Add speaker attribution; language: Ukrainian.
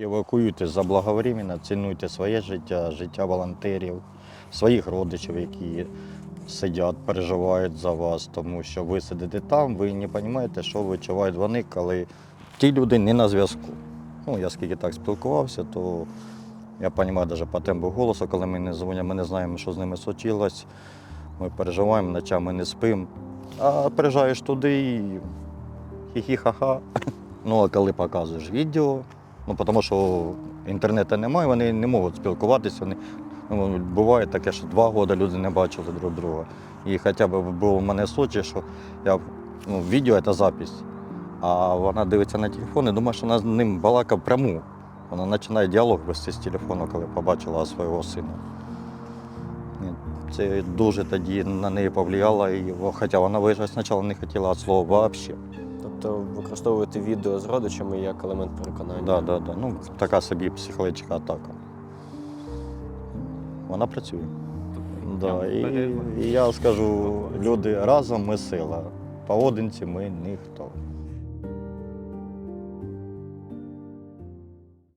Speaker 1: Евакуюйтесь заблаговременно, цінуйте своє життя, життя волонтерів, своїх родичів, які сидять, переживають за вас, тому що ви сидите там, ви не розумієте, що відчувають вони, коли ті люди не на зв'язку. Ну, я скільки так спілкувався, то я розумію навіть по тембру голосу, коли ми не дзвонять, ми не знаємо, що з ними случилось. Ми переживаємо, ночами не спимо. А приїжджаєш туди і хі-хі-ха-ха. Ну, а коли показуєш відео, ну тому що інтернету немає, вони не можуть спілкуватися. Вони, ну, буває таке, що два роки люди не бачили друг друга. І хоча б було в мене случай, що я ну, відео це запись, а вона дивиться на телефон і думає, що вона з ним балакав пряму. Вона починає діалог вести з телефону, коли побачила свого сина. Це дуже тоді на неї повлияло, і, хоча вона виїжджати спочатку не хотіла слова взагалі.
Speaker 2: Тобто використовувати відео з родичами як елемент переконання.
Speaker 1: Да, да, да. Ну, така собі психологічна атака. Вона працює. Да, і, і я скажу, люди разом ми сила. Поодинці ми ніхто.